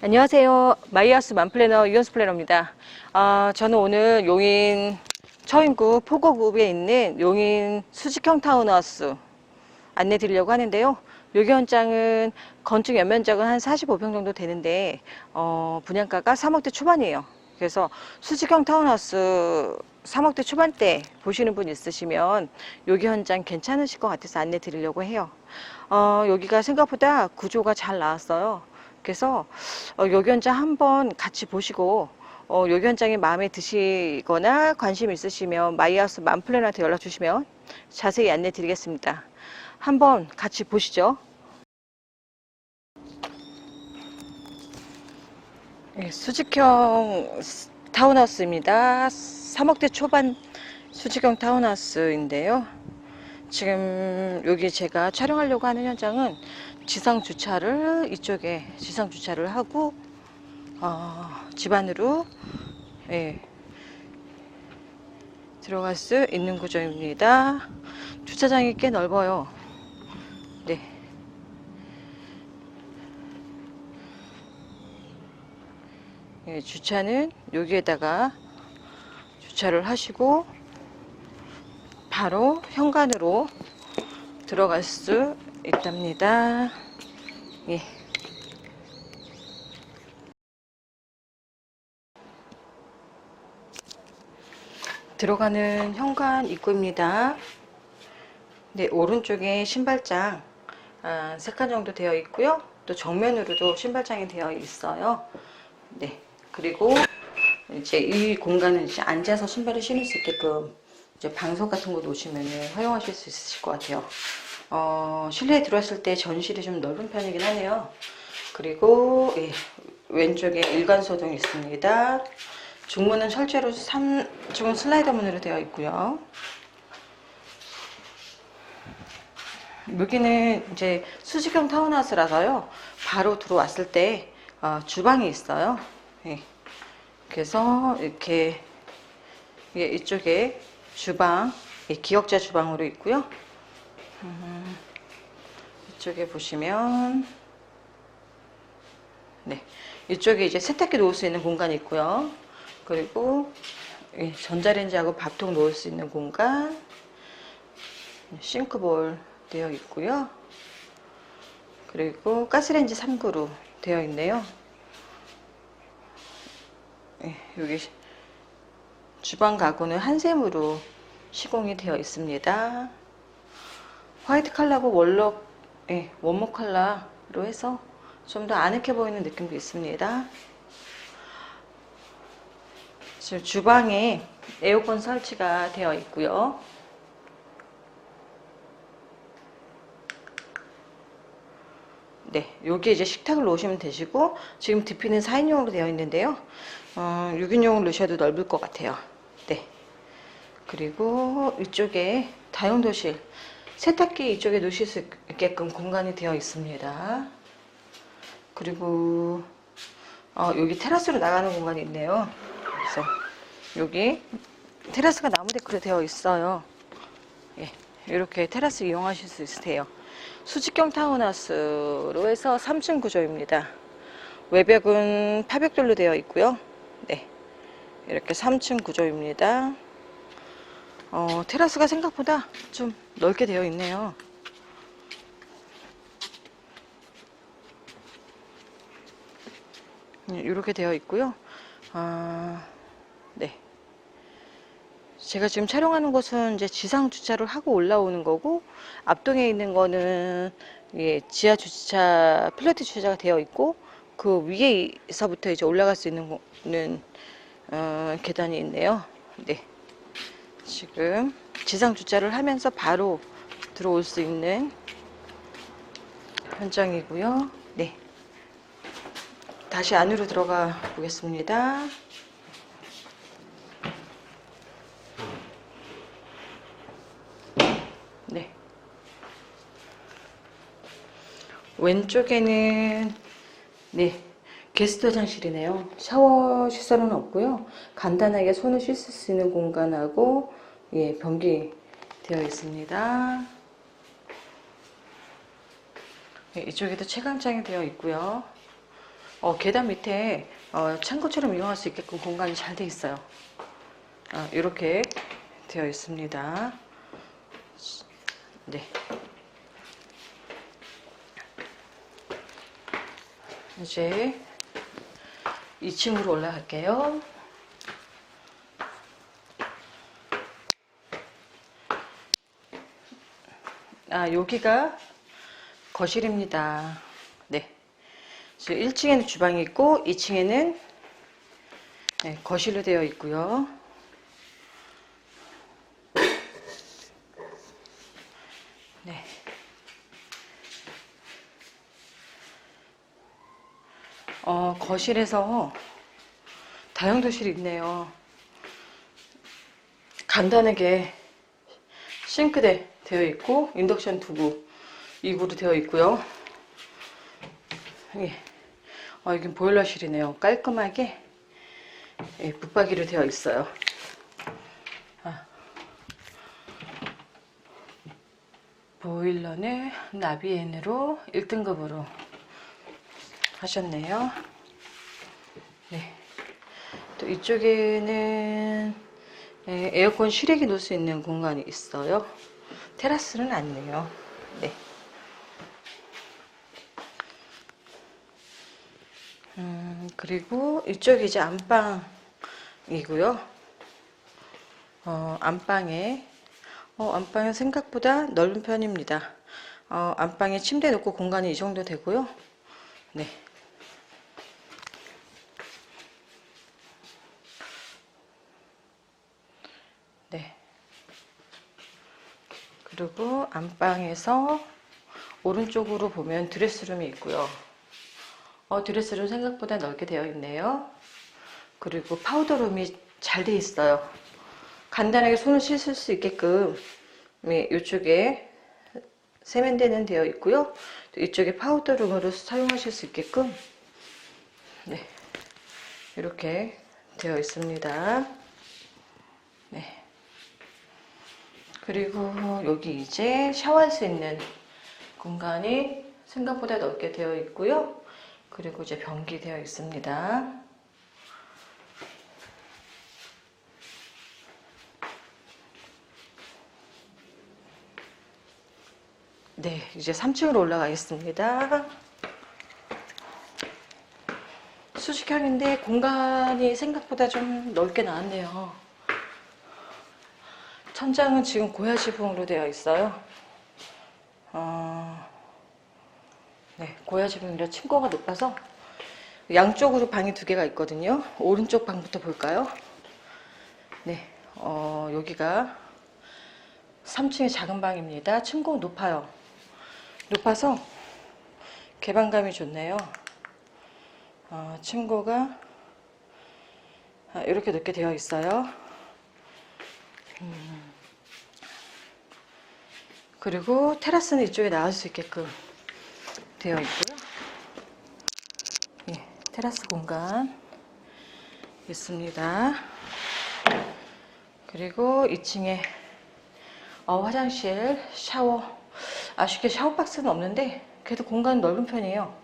안녕하세요. 마이하우스 맘플래너 유연수 플래너입니다. 아, 저는 오늘 용인 처인구 포고구에 있는 용인 수직형 타운하우스 안내 드리려고 하는데요. 여기 현장은 건축 연면적은 한 45평 정도 되는데 어, 분양가가 3억대 초반이에요. 그래서 수직형 타운하우스 3억대 초반대 보시는 분 있으시면 여기 현장 괜찮으실 것 같아서 안내 드리려고 해요. 어, 여기가 생각보다 구조가 잘 나왔어요. 그래서 어, 현장 한번 같이 보시고 어, 현장이 마음에 드시거나 관심 있으시면 마이하우스 맘플랜한테 연락 주시면 자세히 안내 드리겠습니다. 한번 같이 보시죠. 예, 수직형 스- 타운하우스입니다. 3억대 초반 수직형 타운하우스인데요. 지금 여기 제가 촬영하려고 하는 현장은 지상 주차를 이쪽에 지상 주차를 하고 어, 집 안으로 예, 들어갈 수 있는 구조입니다. 주차장이 꽤 넓어요. 네. 예, 주차는 여기에다가 주차를 하시고 바로 현관으로 들어갈 수 있답니다. 예. 들어가는 현관 입구입니다. 네, 오른쪽에 신발장 아, 3칸 정도 되어 있고요. 또 정면으로도 신발장이 되어 있어요. 네, 그리고 이제 이 공간은 이제 앉아서 신발을 신을 수 있게끔 이제 방석 같은 거 놓으시면 활용하실 수 있으실 것 같아요. 어, 실내에 들어왔을 때 전실이 좀 넓은 편이긴 하네요. 그리고 예, 왼쪽에 일관소등 있습니다. 중문은 철제로 3중 슬라이더 문으로 되어 있고요. 여기는 이제 수직형 타운하우스라서요. 바로 들어왔을 때 어, 주방이 있어요. 예. 그래서 이렇게 예, 이쪽에 주방, 예, 기역자 주방으로 있고요. 음, 이쪽에 보시면 네, 이쪽에 이제 세탁기 놓을 수 있는 공간이 있고요. 그리고 예, 전자레인지하고 밥통 놓을 수 있는 공간, 싱크볼 되어 있고요. 그리고 가스레인지 3구로 되어 있네요. 예, 여기 주방 가구는 한샘으로 시공이 되어 있습니다. 화이트 컬러고 월록, 예, 원목 컬러로 해서 좀 더 아늑해 보이는 느낌도 있습니다. 지금 주방에 에어컨 설치가 되어 있고요. 네, 여기 이제 식탁을 놓으시면 되시고 지금 DP는 4인용으로 되어 있는데요. 어, 6인용을 넣으셔도 넓을 것 같아요. 네. 그리고 이쪽에 다용도실 세탁기 이쪽에 놓으실 수 있게끔 공간이 되어 있습니다. 그리고 어, 여기 테라스로 나가는 공간이 있네요. 그래서 여기 테라스가 나무 데크로 되어 있어요. 예, 이렇게 테라스 이용하실 수 있으세요. 수직형 타운하우스로 해서 3층 구조입니다. 외벽은 파벽돌로 되어 있고요. 네, 이렇게 3층 구조입니다. 어, 테라스가 생각보다 좀 넓게 되어 있네요. 이렇게 되어 있고요. 아, 네. 제가 지금 촬영하는 곳은 이제 지상 주차를 하고 올라오는 거고 앞동에 있는 거는 예, 지하 주차 플래트 주차가 되어 있고 그 위에서부터 이제 올라갈 수 있는 거는 어, 계단이 있네요. 네. 지금 지상 주차를 하면서 바로 들어올 수 있는 현장이고요. 네. 다시 안으로 들어가 보겠습니다. 네. 왼쪽에는 네 게스트 화장실이네요. 샤워 시설은 없고요. 간단하게 손을 씻을 수 있는 공간하고 예 변기 되어 있습니다. 네, 이쪽에도 채광장이 되어 있고요. 어, 계단 밑에 어, 창고처럼 이용할 수 있게끔 공간이 잘돼 있어요. 아, 이렇게 되어 있습니다. 네. 이제 2층으로 올라갈게요. 아, 여기가 거실입니다. 네. 1층에는 주방이 있고 2층에는 네, 거실로 되어 있고요. 네. 어, 거실에서 다용도실이 있네요. 간단하게 싱크대 되어 있고 인덕션 두부 2구로 되어 있고요. 예. 어, 여긴 보일러실이네요. 깔끔하게 예, 붙박이로 되어 있어요. 아. 보일러는 나비엔으로 1등급으로 하셨네요. 네. 또 이쪽에는 예, 에어컨 실외기 놓을 수 있는 공간이 있어요. 테라스는 아니네요. 네. 음, 그리고 이쪽이 이제 안방이고요. 어, 안방에, 어, 안방은 생각보다 넓은 편입니다. 어, 안방에 침대 놓고 공간이 이 정도 되고요. 네. 네. 그리고 안방에서 오른쪽으로 보면 드레스룸이 있고요. 어, 드레스룸 생각보다 넓게 되어 있네요. 그리고 파우더룸이 잘 돼 있어요. 간단하게 손을 씻을 수 있게끔 네, 이쪽에 세면대는 되어 있고요. 또 이쪽에 파우더룸으로 사용하실 수 있게끔 네, 이렇게 되어 있습니다. 그리고 여기 이제 샤워할 수 있는 공간이 생각보다 넓게 되어 있고요. 그리고 이제 변기 되어 있습니다. 네, 이제 3층으로 올라가겠습니다. 수직형인데 공간이 생각보다 좀 넓게 나왔네요. 천장은 지금 고야 지붕으로 되어 있어요. 어, 네, 고야 지붕이라 층고가 높아서 양쪽으로 방이 두 개가 있거든요. 오른쪽 방부터 볼까요? 네, 어, 여기가 3층의 작은 방입니다. 층고 높아요. 높아서 개방감이 좋네요. 어, 층고가 아, 이렇게 높게 되어 있어요. 음. 그리고 테라스는 이쪽에 나올 수 있게끔 되어 있고요. 예, 테라스 공간 있습니다. 그리고 2층에 어, 화장실, 샤워. 아쉽게 샤워 박스는 없는데 그래도 공간 넓은 편이에요.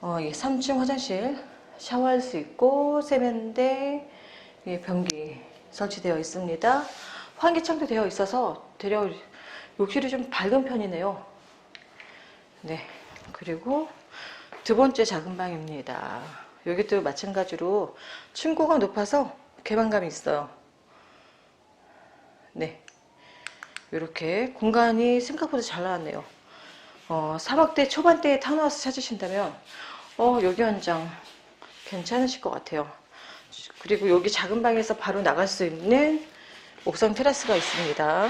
어, 예, 3층 화장실 샤워할 수 있고 세면대, 예, 변기 설치되어 있습니다. 환기창도 되어 있어서 되려 욕실이 좀 밝은 편이네요. 네, 그리고 두 번째 작은 방입니다. 여기도 마찬가지로 층고가 높아서 개방감이 있어요. 네, 이렇게 공간이 생각보다 잘 나왔네요. 어, 3억대 초반대에 타운하우스 찾으신다면 어, 여기 한 장 괜찮으실 것 같아요. 그리고 여기 작은 방에서 바로 나갈 수 있는 옥상 테라스가 있습니다.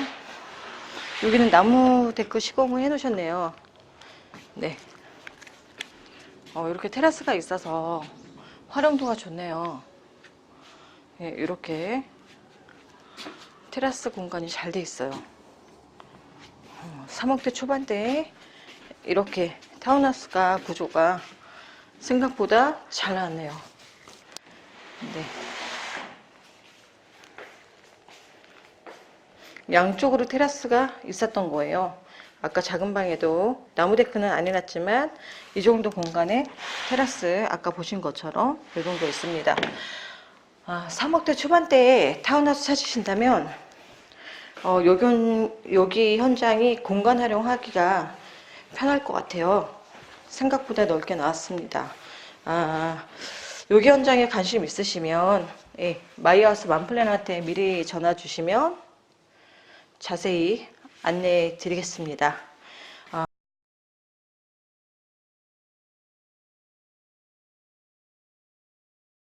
여기는 나무 데크 시공을 해 놓으셨네요. 네. 어, 이렇게 테라스가 있어서 활용도가 좋네요. 예, 이렇게 테라스 공간이 잘 돼 있어요. 3억대 초반대에 이렇게 타운하우스가 구조가 생각보다 잘 나왔네요. 네. 양쪽으로 테라스가 있었던 거예요. 아까 작은 방에도 나무 데크는 안 해놨지만 이 정도 공간에 테라스 아까 보신 것처럼 이 정도 있습니다. 아, 3억대 초반대에 타운하우스 찾으신다면 어, 여기, 여기 현장이 공간 활용하기가 편할 것 같아요. 생각보다 넓게 나왔습니다. 아, 여기 현장에 관심 있으시면 예, 마이하우스 만플랜한테 미리 전화 주시면 자세히 안내해 드리겠습니다.